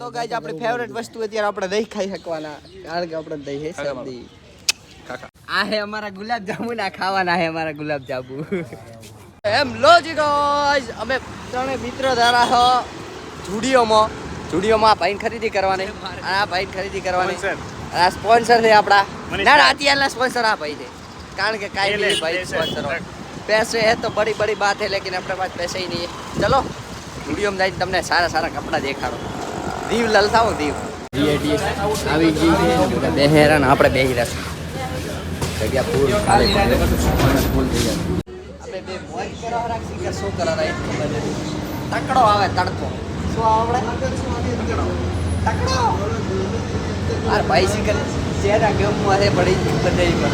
તો ગાઈઝ આપણી ફેવરેટ વસ્તુ અત્યારે આપણે દહીં ખાઈ શકવાના. કારણ કે આપણે દહીં હે શરદી આ હે અમારા ગુલાબ જાંબુ ના ખાવાના હે અમારા ગુલાબ જાંબુ. એમ લો જી ગાઈઝ અમે ત્રણે મિત્ર ધારા હો જુડીઓમાં. જુડીઓમાં આ ખરીદી કરવાની. અને આ ભાઈની ખરીદી કરવાની. આ સ્પોન્સર છે આપડા ના ના અત્યારના સ્પોન્સર આ ભાઈ છે. કારણ કે કાઈ નહીં ભાઈ સ્પોન્સર પૈસે હે તો બડી બડી બાત હે લેકિન આપણે પાસે પૈસે નહીં ચલો જુડીઓમાં જઈને તમને સારા સારા કપડાં દેખાડો. દીવ લલસાવો દીવ. આવી ગઈ છે બધા બેહેરા આપણે બે રહેશું જગ્યા ફૂલ ખાલી ફૂલ થઈ જાય આપણે બે મોજ કરવા રાખી કે શું કરવા રાઈટ ખબર નથી તકડો આવે તડકો. શું આવડે? તકડો. અરે બાઇસિકલ ચહેરા ગમમાં છે પડી બધાઈ પર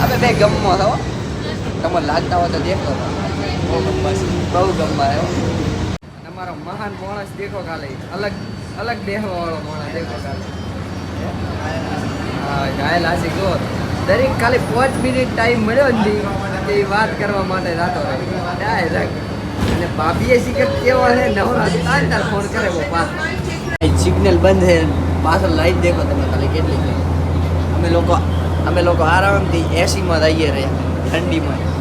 આપણે બે ગમમાં છો તમને લાગતા હોય તો દેખો. બહુ ગમવા છે બહુ ગમવા છે તમારો મહાન માણસ દેખો કાલે અલગ અલગ દેહવા વાળો માણસ દેખો કાલે ઘાયલ આશિક ગો દરેક ખાલી પાંચ મિનિટ ટાઈમ મળ્યો ને એ વાત કરવા માટે રાતો ડાયરેક્ટ અને ભાભીએ શીખર કેવો છે? નવરા તાર તાર ફોન કરે, પપ્પા. સિગ્નલ બંધ છે. પાછળ લાઈટ દેખો તમે ખાલી કેટલી અમે લોકો અમે લોકો આરામથી એસીમાં રહીએ રહ્યા. ઠંડીમાં.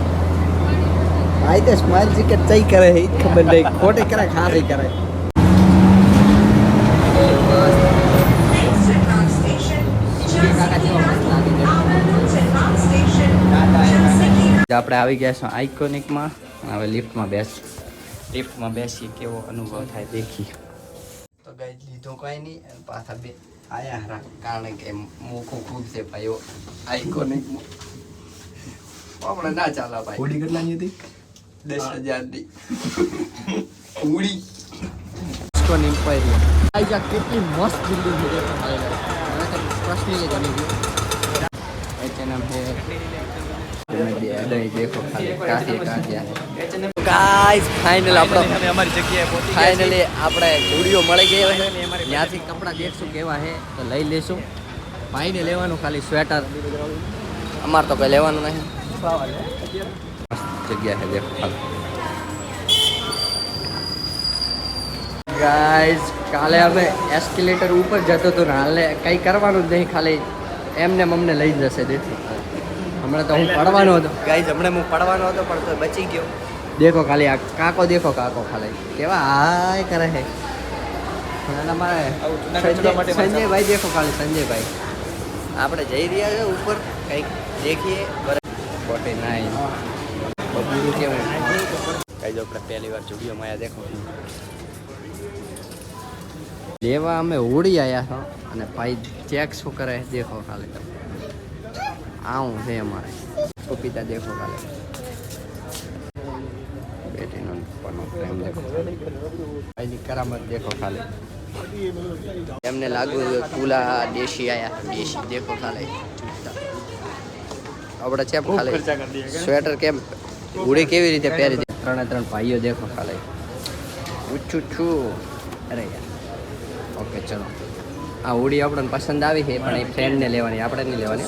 ભાઈ તો સ્માઇલ કે ચઈ કરે એ જ ખબર નહીં. ખોટે કરે ખારી કરે. આપણે આવી ગયા છીએ આઇકોનિકમાં હવે લિફ્ટમાં બેસ લિફ્ટમાં બેસીએ કેવો અનુભવ થાય દેખી. તો ગઈ લીધો કાંઈ નહીં અને પાછા બે આયા હરા કારણ કે મોકો ખૂબ છે ભાઈઓ આઇકોનિકમાં આપણે ના ચાલા ભાઈ. હોડી કેટલાની હતી? દસ હજારની ઉડી ઇસ્કોન ઇમ્પાયરિયમ આ જા કેટલી મસ્ત બિલ્ડિંગ છે મને તો પર્સનલી ગમી ગયું એચએનએમ છે દેખો ખાલી કાફી કાઢ્યા ગાઈસ ફાઇનલ આપણો અમારી જગ્યાએ ફાઇનલી આપણે સ્ટુડિયો મળી ગઈ છે ત્યાંથી કપડાં દેખશું કેવા છે તો લઈ લેશું ભાઈને લેવાનું ખાલી સ્વેટર અમારે તો કંઈ લેવાનું નહીં. જગ્યા છે દેખો ગાઈઝ કાલે અમે એસ્કેલેટર ઉપર જતો હતો ને હાલે કંઈ કરવાનું જ નહીં ખાલી એમને અમને લઈ જશે તેથી હમણાં તો હું પડવાનો હતો. ગાઈઝ હમણાં હું પડવાનો હતો પણ તો બચી ગયો. દેખો ખાલી આ કાકો દેખો કાકો ખાલી. કેવા હાય કરે છે. સંજયભાઈ દેખો ખાલી સંજયભાઈ. આપણે જઈ રહ્યા છે ઉપર કંઈક દેખીએ. ફોર્ટી નાઇન બબુરું કેવું કઈ જો આપણે પહેલી વાર જુડિયોમાં માયા દેખો. લેવા અમે ઉડી આવ્યા છો અને ભાઈ ચેક શું કરે દેખો ખાલી તમે. આવું છે અમારે. પપીતા દેખો ખાલી. બેટીનો પપ્પાનો પ્રેમ દેખો. ભાઈની કરામત દેખો ખાલી. એમને લાગ્યું કુલા દેશી આયા દેશી દેખો ખાલી. આપણે ચેપ ખાલી. સ્વેટર કેમ? ઉડી કેવી રીતે પહેરી દે ત્રણે ત્રણ ભાઈઓ દેખો ખાલી. ઊંચું છું. અરે યાર. ઓકે, ચલો. આ ઉડી આપણને પસંદ આવી છે, પણ એ ફ્રેન્ડને લેવાની, આપણે નહીં લેવાની.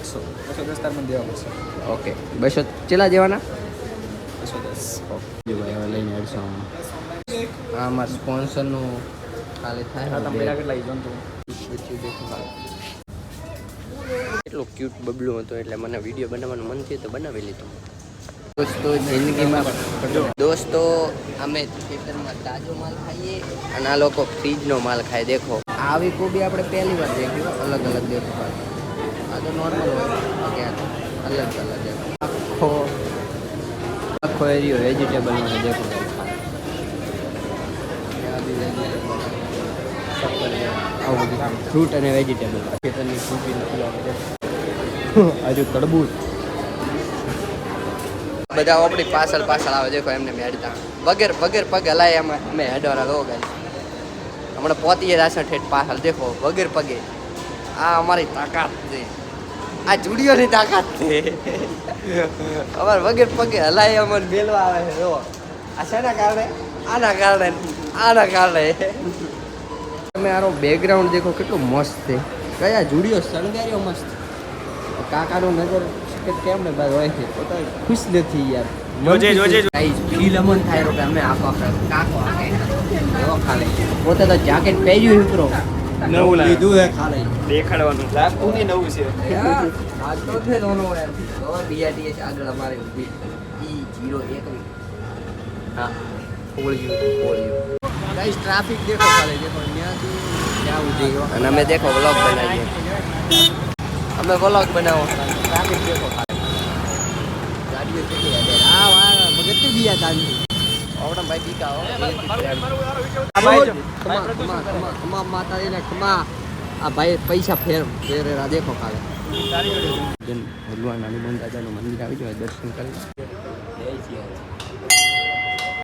બસો ઓકે, બસો ચેલા દેવાના બસો હેડશો આ અમારા સ્પોન્સરનું ખાલી થાય તું દેખો ખાલી ક્યુટ બબલું હતું, એટલે મને વીડિયો બનાવવાનું મન થયું તો બનાવી લીધું. દોસ્તો, જિંદગીમાં દોસ્તો, અમે ખેતરમાં તાજો માલ ખાઈએ અને આ લોકો ફ્રીજનો માલ ખાય. દેખો, આવી કોબી આપણે પહેલી વાર દેખ્યું અલગ અલગ દેખો. આ તો નોર્મલ હોય ક્યાં અલગ અલગ આખો આખો એરિયો વેજીટેબલમાં દેખો. આવું ફ્રૂટ અને વેજીટેબલ ખેતરની ફ્રૂટી હજુ તડબૂચ. બધા ઓપડી પાછળ પાછળ આવે, દેખો એમને મેળતા વગેર વગેર પગ હલાય એમ અમે હેડવાના લો ગાઈ હમણાં પોતીએ રાસણ ઠેઠ પાછળ, દેખો, વગેર પગે. આ અમારી તાકાત છે. આ જુડીઓની તાકાત છે. અમારે વગેર પગે હલાય અમને મેલવા આવે છે આ શેના કારણે? આના કારણે આના કારણે. તમે આરો બેકગ્રાઉન્ડ દેખો, કેટલું મસ્ત છે. કયા જુડીઓ શણગાર્યો મસ્ત. કાકાનો નજર કે કેમ ને ભાઈ હોય છે પોતા ખુશ નથી યાર. જોજે, જોજે, ફીલ અમન થાય રો કે અમે આખો કાકો એવો ખાલે. પોતે તો જાકેટ પહેર્યું મિત્રો નવું લાગે. લીધું હે ખાલે. દેખાડવાનું. લાગતું નહીં નવું છે. આ તો છે નોનો યાર. હવે બીઆરટીએસ આગળ અમારે ઊભી. ઈ જીરો એક હા ઓળ્યું ઓળ્યું ગાઈસ ટ્રાફિક દેખો ખાલે. દેખો ત્યાંથી ત્યાં ઉધી અને અમે દેખો વ્લોગ બનાવીએ. અમે વ્લોગ બનાવો દેખો ભાઈ ખમા ખમા માતાજીને ખમા આ ભાઈ પૈસા ફેર દેખો તારી જોડે છે. જન ભગવાન હનુમાન દાદાનું મંદિર આવી દર્શન કરી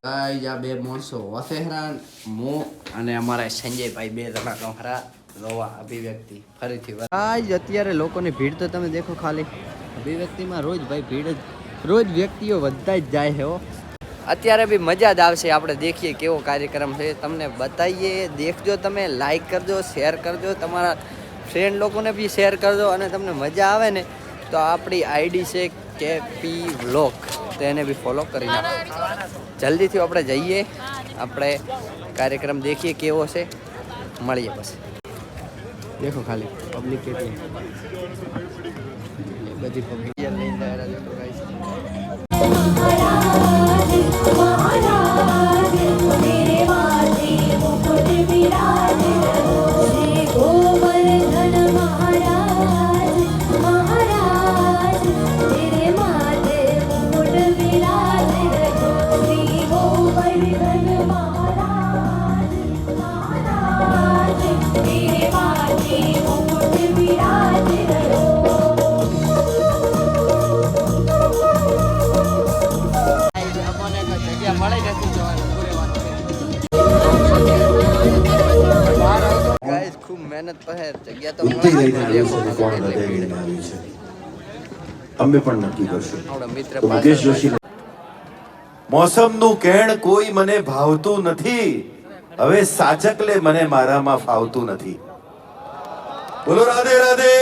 આ બે માણસો વસેહરાન મો અને અમારા સંજયભાઈ બે જણા કમરા રોવા અભિવ્યક્તિ. ફરીથી ગાઈસ અત્યારે લોકોની ભીડ તો તમે દેખો ખાલી. અભિવ્યક્તિમાં રોજ ભાઈ ભીડ જ રોજ વ્યક્તિઓ વધતા જ જાય છે હો. અત્યારે બી મજા જ આવશે આપણે દેખીએ કેવો કાર્યક્રમ છે. તમને બતાવીએ દેખજો તમે લાઈક કરજો શેર કરજો. તમારા ફ્રેન્ડ લોકોને બી શેર કરજો અને તમને મજા આવે ને તો આપણી આઈડી છે કે પી વ્લોગ. તો એને બી ફોલો કરી નાખો. જલ્દીથી આપણે જઈએ. આપણે કાર્યક્રમ દેખીએ કેવો છે. મળીએ પછી. દેખો ખાલી પબ્લિક કેટલી બધી પબ્લિક લઈને મહેનત પહેર જગ્યા તો અમે પણ નક્કી કરશું. મુકેશ જોશી મોસમનું કેણ કોઈ મને ભાવતું નથી. હવે સાચકલે મને મારામાં ફાવતું નથી. બોલો રાધે રાધે!